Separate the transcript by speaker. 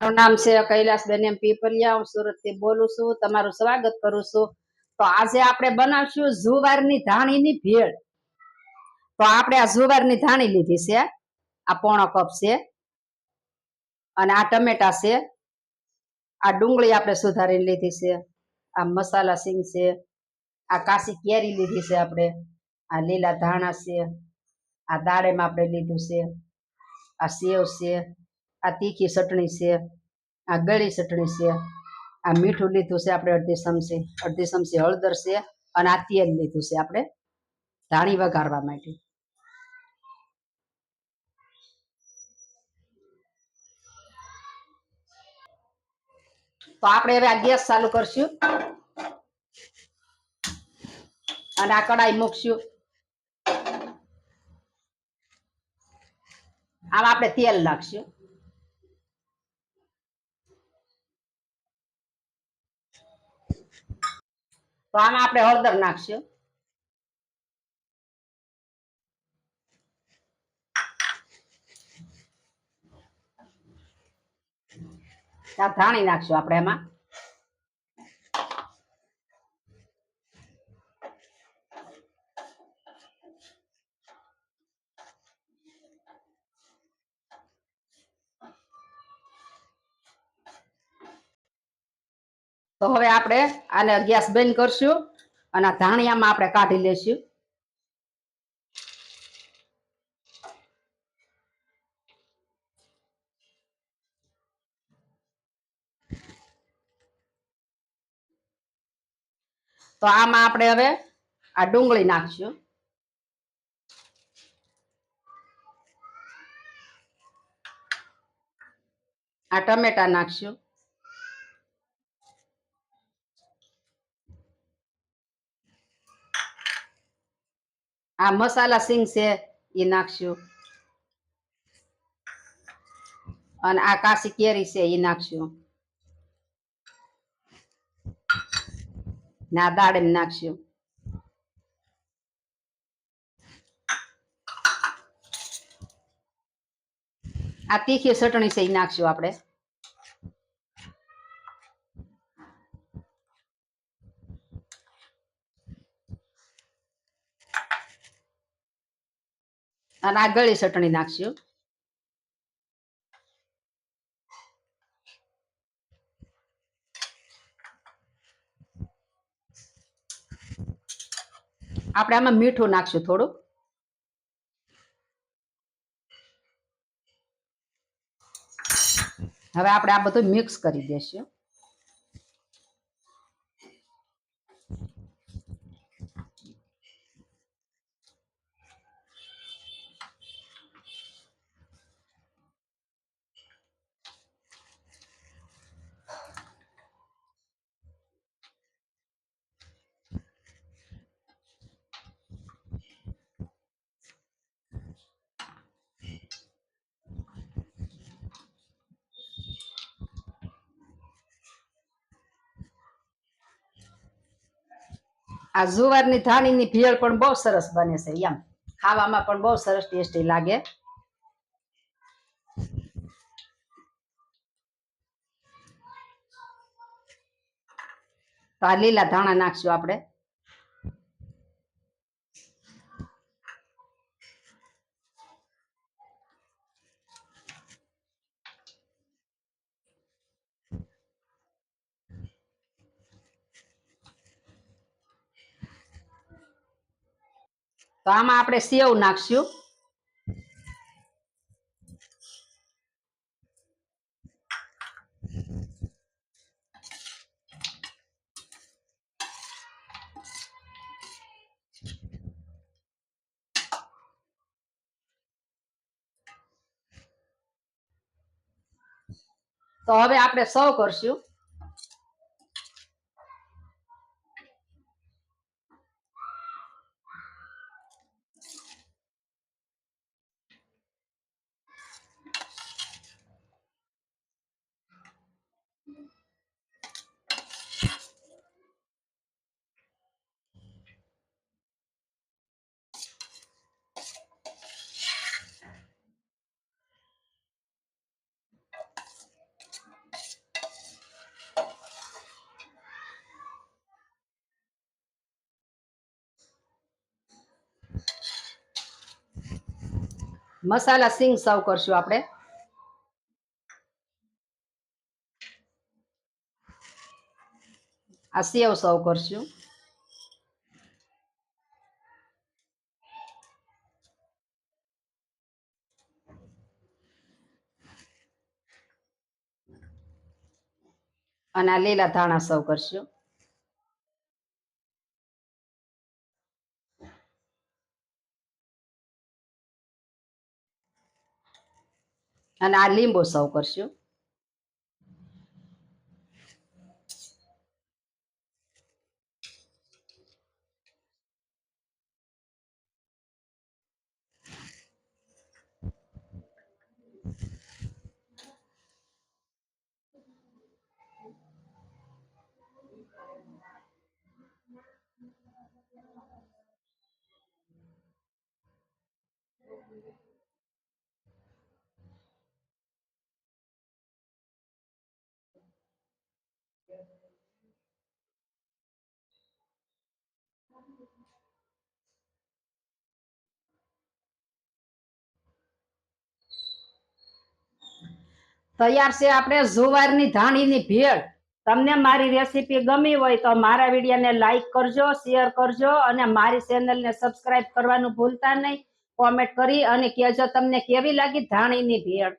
Speaker 1: મારું નામ છે કૈલાસબેન એમ પીપલિયા. હું સુરતથી બોલું છું. તમારું સ્વાગત કરું છું. તો આજે આપણે બનાવશું જુવારની ધાણીની ભેળ. તો આપણે આ જુવારની ધાણી લીધી છે. આ પોણો કપ છે. અને આ ટમેટા છે. આ ડુંગળી આપણે સુધારીને લીધી છે. આ મસાલા સિંગ છે. આ કાશી કેરી લીધી છે આપણે. આ લીલા ધાણા છે. આ દાડેમાં આપણે લીધું છે. આ સેવ છે. આ તીખી ચટણી છે, આ ગળી ચટણી છે, આ મીઠું લીધું છે આપણે અડધી ચમચી અડધી ચમચી હળદર છે અને આ તેલ લીધું છે આપણે ધાણી વઘારવા માટે. તો આપણે હવે આ ગેસ ચાલુ કરશું અને આ કડાઈ મૂકશું. આમાં આપણે તેલ નાખશું. તો આમાં આપણે હળદર નાખશું. ધાણી નાખશું આપણે એમાં તો હવે આપણે આને ગેસ બંધ કરશું અને ધાણિયામાં આપણે કાઢી લેશું. તો આમાં આપણે હવે આ ડુંગળી નાખશું. આ ટમેટા નાખશું. આ મસાલા સિંગ છે એ નાખશું. અને આ કાશી કેરી છે એ નાખશું. ને આ દાડમ નાખશું. આ તીખી ચટણી છે એ નાખશું આપણે. અને આ ગળી ચટણી નાખશું. આપણે આમાં મીઠું નાખશું થોડું હવે આપણે આ બધું મિક્સ કરી દેશું. આ જુવારની ધાણીની ભેળ પણ બહુ સરસ બને છે એમ. ખાવામાં પણ બહુ સરસ ટેસ્ટી લાગે. તો આ લીલા ધાણા નાખશું આપણે. તો આમાં આપણે સેવ નાખશું. તો હવે આપણે સર્વ કરશું. મસાલા સિંગ સર્વ કરશું આપણે. આ સેવ સર્વ કરશું. અને આ લીલા ધાણા સર્વ કરશું. અને આ લીંબુ સર્વ કરશું. તૈયાર છે આપણે જુવારની ધાણીની ભેળ. તમને મારી રેસીપી ગમી હોય તો મારા વિડીયોને લાઈક કરજો શેર કરજો અને મારી ચેનલને સબસ્ક્રાઇબ કરવાનું ભૂલતા નહીં. કોમેન્ટ કરી અને કહેજો તમને કેવી લાગી ધાણીની ભેળ.